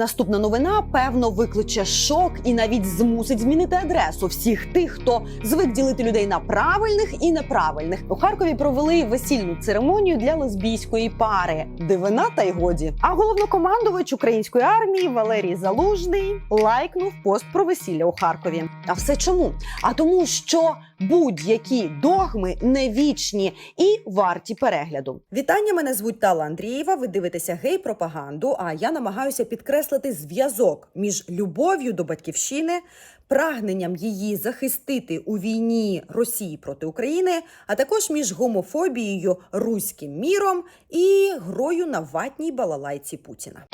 Наступна новина певно викличе шок і навіть змусить змінити адресу всіх тих, хто звик ділити людей на правильних і неправильних. У Харкові провели весільну церемонію для лесбійської пари. Дивина та й годі. А головнокомандувач української армії Валерій Залужний лайкнув пост про весілля у Харкові. А все чому? А тому, що будь-які догми не вічні і варті перегляду. Вітання, мене звуть Тала Андрієва. Ви дивитеся гей-пропаганду. А я намагаюся підкреслити зв'язок між любов'ю до батьківщини, прагненням її захистити у війні Росії проти України, а також між гомофобією, руським міром і грою на ватній балалайці Путіна.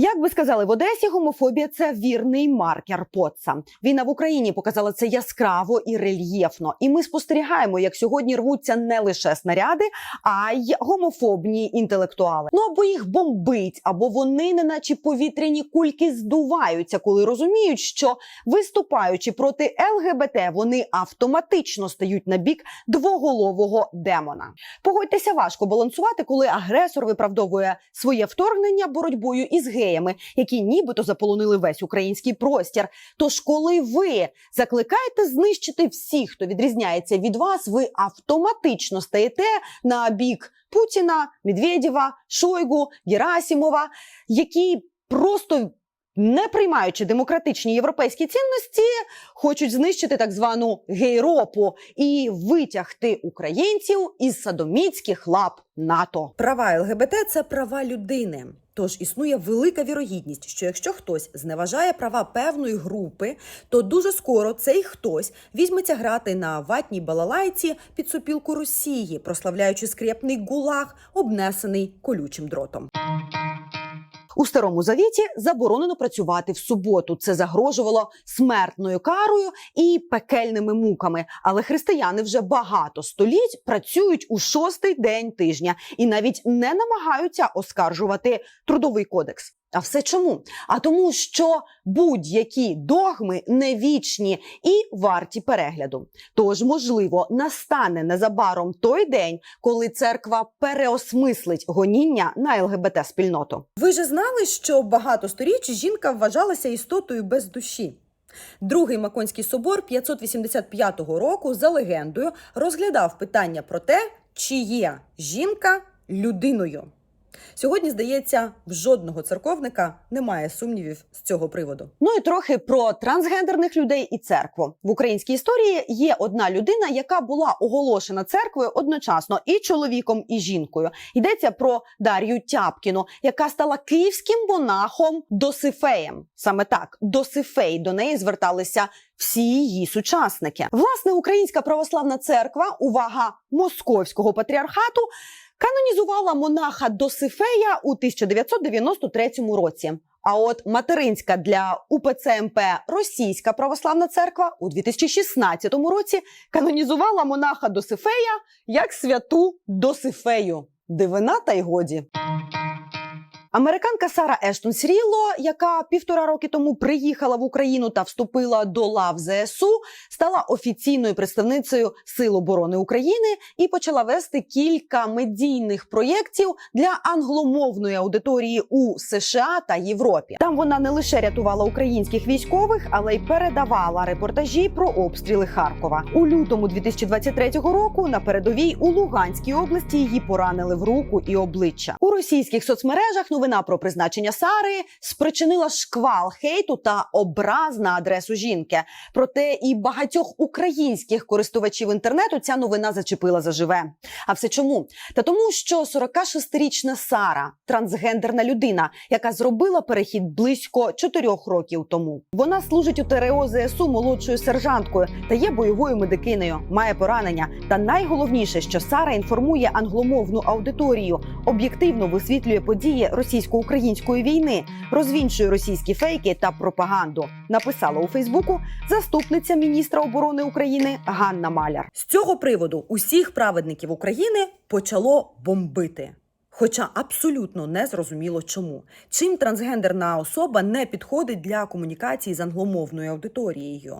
Як би сказали в Одесі, гомофобія це вірний маркер Потца. Війна в Україні показала це яскраво і рельєфно. І ми спостерігаємо, як сьогодні рвуться не лише снаряди, а й гомофобні інтелектуали. Ну або їх бомбить, або вони, неначе повітряні кульки, здуваються, коли розуміють, що виступаючи проти ЛГБТ, вони автоматично стають на бік двоголового демона. Погодьтеся, важко балансувати, коли агресор виправдовує своє вторгнення боротьбою із геями, які нібито заполонили весь український простір. Тож, коли ви закликаєте знищити всіх, хто відрізняється від вас, ви автоматично стаєте на бік Путіна, Медведєва, Шойгу, Герасімова, які просто. Не приймаючи демократичні європейські цінності, хочуть знищити так звану гейропу і витягти українців із садоміцьких лап НАТО. Права ЛГБТ це права людини. Тож існує велика вірогідність, що якщо хтось зневажає права певної групи, то дуже скоро цей хтось візьметься грати на ватній балалайці під сопілку Росії, прославляючи скрепний гулаг, обнесений колючим дротом. У старому завіті заборонено працювати в суботу. Це загрожувало смертною карою і пекельними муками. Але християни вже багато століть працюють у шостий день тижня і навіть не намагаються оскаржувати трудовий кодекс. А все чому? А тому, що будь-які догми не вічні і варті перегляду. Тож, можливо, настане незабаром той день, коли церква переосмислить гоніння на ЛГБТ спільноту. Ви же знали, що багато сторіч жінка вважалася істотою без душі. Другий Маконський собор 585 року за легендою розглядав питання про те, чи є жінка людиною. Сьогодні, здається, в жодного церковника немає сумнівів з цього приводу. Ну і трохи про трансгендерних людей і церкву в українській історії є одна людина, яка була оголошена церквою одночасно і чоловіком, і жінкою. Йдеться про Дар'ю Тяпкіну, яка стала київським монахом Досифеєм. Саме так Досифей до неї зверталися всі її сучасники. Власне, Українська православна церква, увага московського патріархату. Канонізувала монаха Досифея у 1993 році. А от материнська для УПЦ МП Російська православна церква у 2016 році канонізувала монаха Досифея як святу Досифею. Дивина та й годі. Американка Сара Ештон Сріло, яка півтора роки тому приїхала в Україну та вступила до лав ЗСУ, стала офіційною представницею Сил оборони України і почала вести кілька медійних проєктів для англомовної аудиторії у США та Європі. Там вона не лише рятувала українських військових, але й передавала репортажі про обстріли Харкова у лютому 2023 року. На передовій у Луганській області її поранили в руку і обличчя у російських соцмережах. Новина про призначення Сари спричинила шквал хейту та образ на адресу жінки. Проте і багатьох українських користувачів інтернету ця новина зачепила заживе. А все чому? Та тому, що 46-річна Сара трансгендерна людина, яка зробила перехід близько 4 років тому. Вона служить у ТРО ЗСУ молодшою сержанткою та є бойовою медикинею, має поранення. Та найголовніше, що Сара інформує англомовну аудиторію, об'єктивно висвітлює події російсько-української війни, розвінчує російські фейки та пропаганду. Написала у Фейсбуку заступниця міністра оборони України Ганна Маляр. З цього приводу усіх праведників України почало бомбити. Хоча абсолютно не зрозуміло чому. Чим трансгендерна особа не підходить для комунікації з англомовною аудиторією?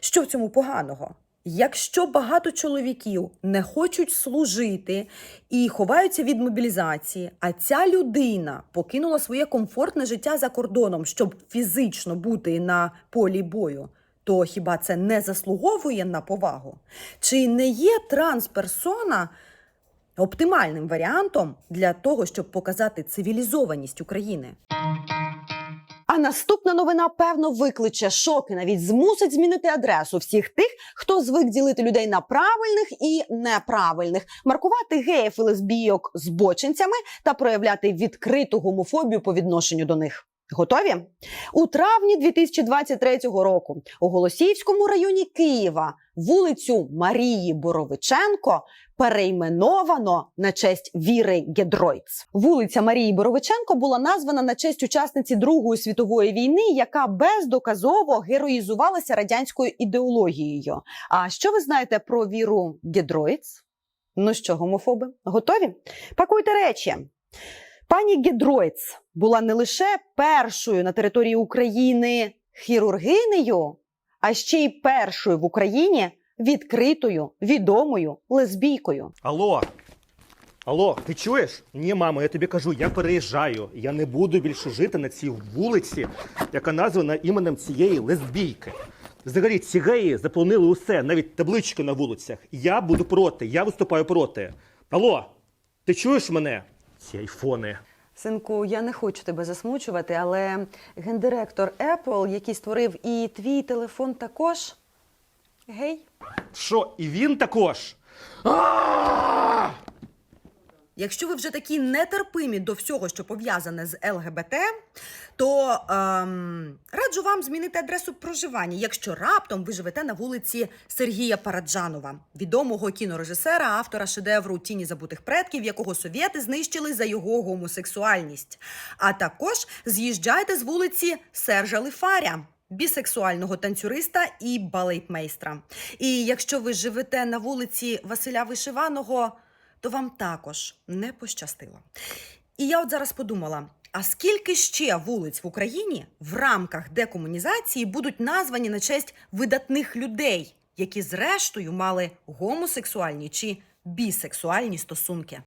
Що в цьому поганого? Якщо багато чоловіків не хочуть служити і ховаються від мобілізації, а ця людина покинула своє комфортне життя за кордоном, щоб фізично бути на полі бою, то хіба це не заслуговує на повагу? Чи не є трансперсона оптимальним варіантом для того, щоб показати цивілізованість України? Наступна новина, певно, викличе шок і навіть змусить змінити адресу всіх тих, хто звик ділити людей на правильних і неправильних, маркувати геїв і лесбійок збочинцями та проявляти відкриту гомофобію по відношенню до них. Готові у травні 2023 року у Голосіївському районі Києва вулицю Марії Боровиченко перейменовано на честь Віри Гедройц. Вулиця Марії Боровиченко була названа на честь учасниці Другої світової війни, яка бездоказово героїзувалася радянською ідеологією. А що ви знаєте про Віру Гедройц? Ну що, гомофоби, готові? Пакуйте речі. Пані Гедройц була не лише першою на території України хірургинею, а ще й першою в Україні відкритою відомою лесбійкою. Алло. Алло, ти чуєш? Ні, мамо, я тобі кажу, я переїжджаю. Я не буду більше жити на цій вулиці, яка названа іменем цієї лесбійки. Взагалі, ці геї заполонили усе, навіть таблички на вулицях. Я буду проти, я виступаю проти. Алло, ти чуєш мене? Ці айфони. Синку, я не хочу тебе засмучувати, але гендиректор Apple, який створив і твій телефон також. Гей. Що, і він також? А! Якщо ви вже такі нетерпимі до всього, що пов'язане з ЛГБТ, то ем, раджу вам змінити адресу проживання, якщо раптом ви живете на вулиці Сергія Параджанова, відомого кінорежисера, автора шедевру Тіні забутих предків, якого совєти знищили за його гомосексуальність. А також з'їжджайте з вулиці Сержа Лифаря. Бісексуального танцюриста і балетмейстра. І якщо ви живете на вулиці Василя Вишиваного, то вам також не пощастило. І я от зараз подумала: а скільки ще вулиць в Україні в рамках декомунізації будуть названі на честь видатних людей, які зрештою мали гомосексуальні чи бісексуальні стосунки?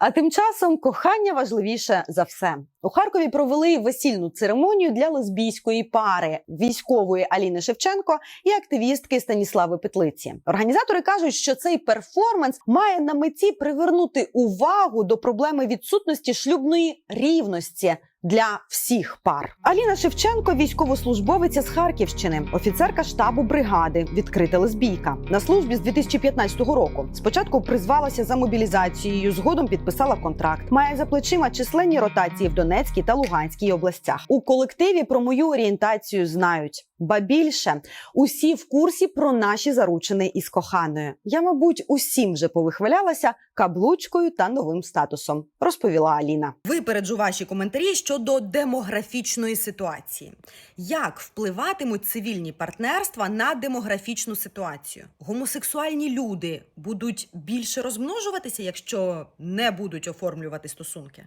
А тим часом кохання важливіше за все. У Харкові провели весільну церемонію для лесбійської пари військової Аліни Шевченко і активістки Станіслави Петлиці. Організатори кажуть, що цей перформанс має на меті привернути увагу до проблеми відсутності шлюбної рівності. Для всіх пар Аліна Шевченко, військовослужбовиця з Харківщини, офіцерка штабу бригади, відкрита лесбійка на службі з 2015 року. Спочатку призвалася за мобілізацією, згодом підписала контракт. Має за плечима численні ротації в Донецькій та Луганській областях. У колективі про мою орієнтацію знають. Ба більше усі в курсі про наші заручини із коханою. Я, мабуть, усім вже повихвалялася каблучкою та новим статусом, розповіла Аліна. Випереджу ваші коментарі щодо демографічної ситуації. Як впливатимуть цивільні партнерства на демографічну ситуацію? Гомосексуальні люди будуть більше розмножуватися, якщо не будуть оформлювати стосунки.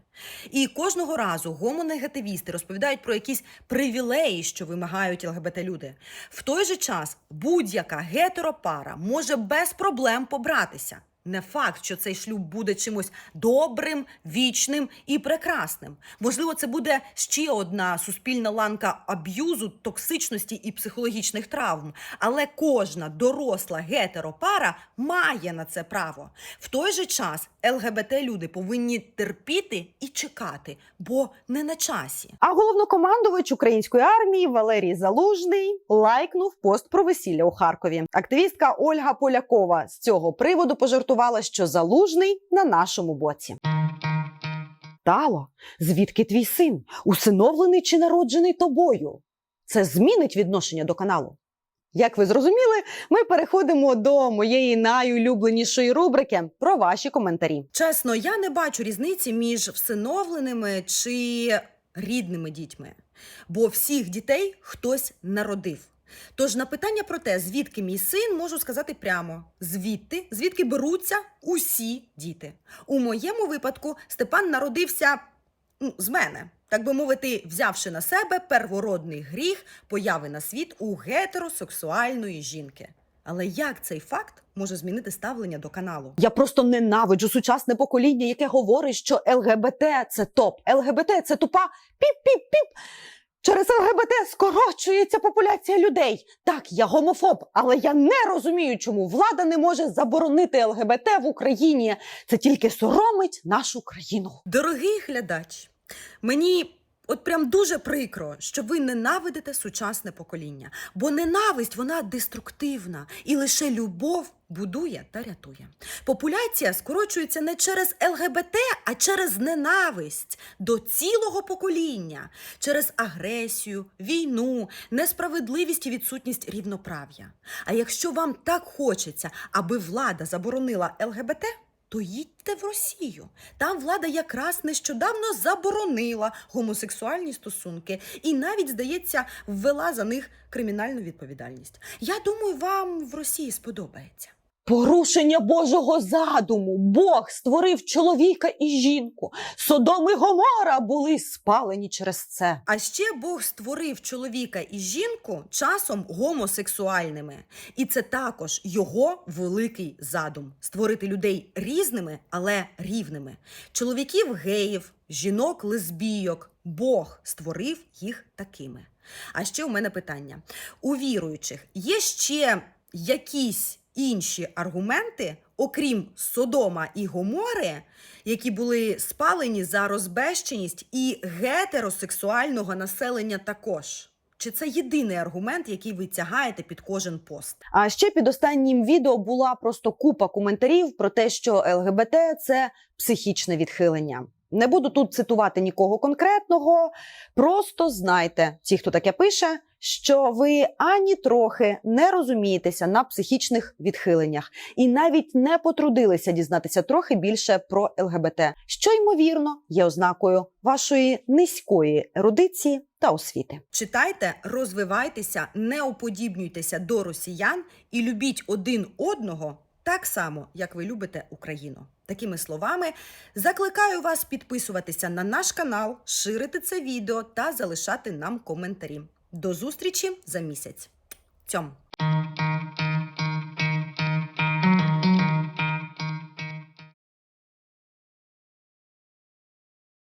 І кожного разу гомонегативісти розповідають про якісь привілеї, що вимагають ЛГБТ люди. В той же час будь-яка гетеропара може без проблем побратися. Не факт, що цей шлюб буде чимось добрим, вічним і прекрасним. Можливо, це буде ще одна суспільна ланка аб'юзу, токсичності і психологічних травм. Але кожна доросла гетеропара має на це право. В той же час ЛГБТ-люди повинні терпіти і чекати, бо не на часі. А головнокомандувач української армії Валерій Залужний лайкнув пост про весілля у Харкові. Активістка Ольга Полякова з цього приводу пожартувала, що залужний на нашому боці. Тало, звідки твій син? Усиновлений чи народжений тобою? Це змінить відношення до каналу. Як ви зрозуміли, ми переходимо до моєї найулюбленішої рубрики про ваші коментарі. Чесно, я не бачу різниці між всиновленими чи рідними дітьми, бо всіх дітей хтось народив. Тож на питання про те, звідки мій син, можу сказати прямо: звідти, звідки беруться усі діти. У моєму випадку Степан народився ну, з мене, так би мовити, взявши на себе первородний гріх появи на світ у гетеросексуальної жінки. Але як цей факт може змінити ставлення до каналу? Я просто ненавиджу сучасне покоління, яке говорить, що ЛГБТ це топ, ЛГБТ це тупа піп-піп-піп. Через ЛГБТ скорочується популяція людей. Так, я гомофоб, але я не розумію, чому влада не може заборонити ЛГБТ в Україні. Це тільки соромить нашу країну. Дорогий глядач, мені от прям дуже прикро, що ви ненавидите сучасне покоління, бо ненависть вона деструктивна, і лише любов будує та рятує. Популяція скорочується не через ЛГБТ, а через ненависть до цілого покоління, через агресію, війну, несправедливість і відсутність рівноправ'я. А якщо вам так хочеться, аби влада заборонила ЛГБТ, то їдьте в Росію. Там влада якраз нещодавно заборонила гомосексуальні стосунки і навіть, здається, ввела за них кримінальну відповідальність. Я думаю, вам в Росії сподобається. Порушення Божого задуму. Бог створив чоловіка і жінку. Содом і Гомора були спалені через це. А ще Бог створив чоловіка і жінку часом гомосексуальними. І це також його великий задум створити людей різними, але рівними. Чоловіків геїв, жінок лесбійок. Бог створив їх такими. А ще у мене питання: у віруючих є ще якісь інші аргументи, окрім Содома і Гомори, які були спалені за розбещеність і гетеросексуального населення також. Чи це єдиний аргумент, який ви тягаєте під кожен пост? А ще під останнім відео була просто купа коментарів про те, що ЛГБТ це психічне відхилення. Не буду тут цитувати нікого конкретного. Просто знайте, ті, хто таке пише, що ви ані трохи не розумієтеся на психічних відхиленнях і навіть не потрудилися дізнатися трохи більше про ЛГБТ, що ймовірно є ознакою вашої низької ерудиції та освіти. Читайте, розвивайтеся, не уподібнюйтеся до росіян і любіть один одного так само, як ви любите Україну. Такими словами, закликаю вас підписуватися на наш канал, ширити це відео та залишати нам коментарі. До зустрічі за місяць. Цьом!